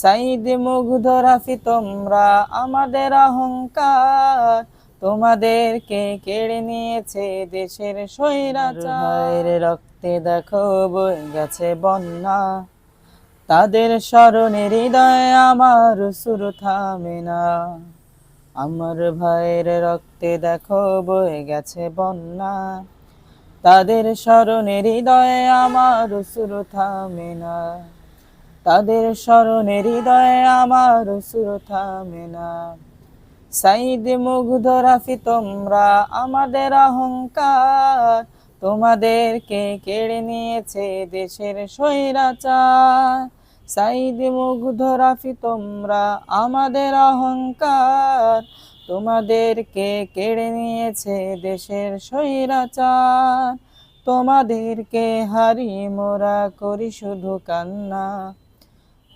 সাইদ মুগ্ধ রাফি তোমরা আমাদের অহংকার। তোমাদেরকে কেড়ে নিয়েছে দেশের স্বৈরাচার? রক্তে দেখো বই গেছে বন্যা। তাদের স্মরণে হৃদয় আমার সুর থামে না। আমার ভাইয়ের রক্তে দেখো বয়ে গেছে বন্যা। তাদের স্মরণে হৃদয়ে আমার সুর থামে না। তাদের স্মরণে হৃদয়ে আমার সুর থামে না সাইদ মুগ্ধ রাফি, তোমরা আমাদের অহংকার। তোমাদেরকে কেড়ে নিয়েছে দেশের স্বৈরাচার। সাইদ মুগ্ধ রাফি, তোমরা আমাদের অহংকার। তোমাদেরকে কেড়ে নিয়েছে দেশের স্বৈরাচার। তোমাদেরকে হারিয়ে মোরা করি শুধু কান্না।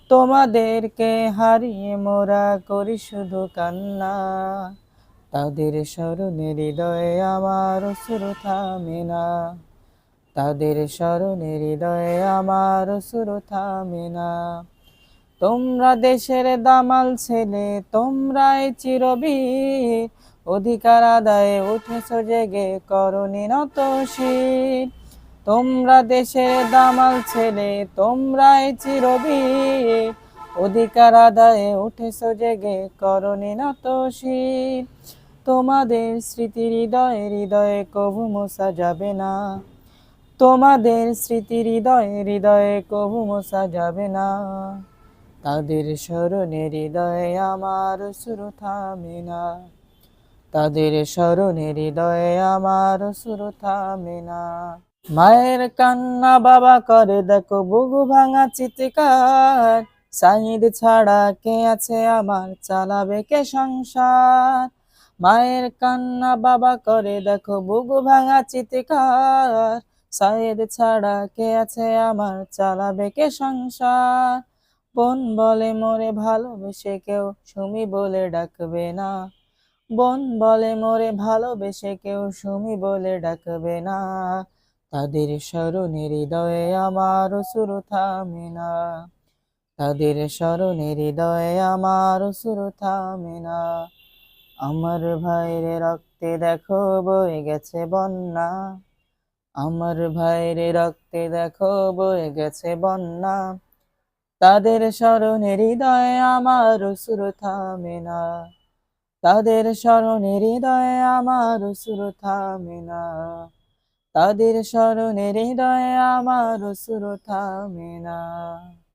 তোমাদেরকে হারিয়ে মোরা করি শুধু কান্না। তাদের স্মরণে হৃদয়ে আমার সুর থামে না। তাদের স্মরণে হৃদয়ে আমার সুর থামে না। তোমরা দেশের দামাল ছেলে, তোমরাই চিরবীর। অধিকার আদায়ে উঠেছ জেগে করণী নত শীত তোমরা দেশের দামাল ছেলে, তোমরাই চিরবীর অধিকার আদায়ে উঠেছ জেগে, করণী নত তোমাদের স্মৃতি হৃদয়ে হৃদয়ে কবু মোছা যাবে না। তোমাদের স্মৃতি হৃদয়ে হৃদয়ে কবু মোছা যাবে না। তাদের স্মরণে হৃদয়ে আমার সুর থামে না। তাদের স্মরণে হৃদয়ে আমার সুর থামে না। মায়ের কান্না বাবা করে, দেখো বুগু ভাঙা চিৎকার। সাইদ ছাড়া কে আছে আমার, চালাবে কে সংসার? মায়ের কান্না বাবা করে, দেখো বুগু ভাঙা চিৎকার। সাইদ ছাড়া কে আছে আমার, চালাবে কে সংসার? বোন বলে, মোরে ভালোবেসে কেউ সুমি বলে ডাকবে না। বোন বলে, মোরে ভালোবেসে কেউ সুমি বলে ডাকবে না। তাদের স্মরণে হৃদয়ে আমার সুর থামে না তাদের স্মরণে হৃদয়ে আমার সুর থামে না আমার ভাইয়ের রক্তে দেখো বয়ে গেছে বন্যা। আমার ভাইরে রক্তে দেখো বয়ে গেছে বন্যা। তাদের স্মরণে হৃদয়ে আমার সুর থামে না তাদের স্মরণে হৃদয়ে আমার সুর থামে না তাদের স্মরণের হৃদয়ে আমার সুর থামে না।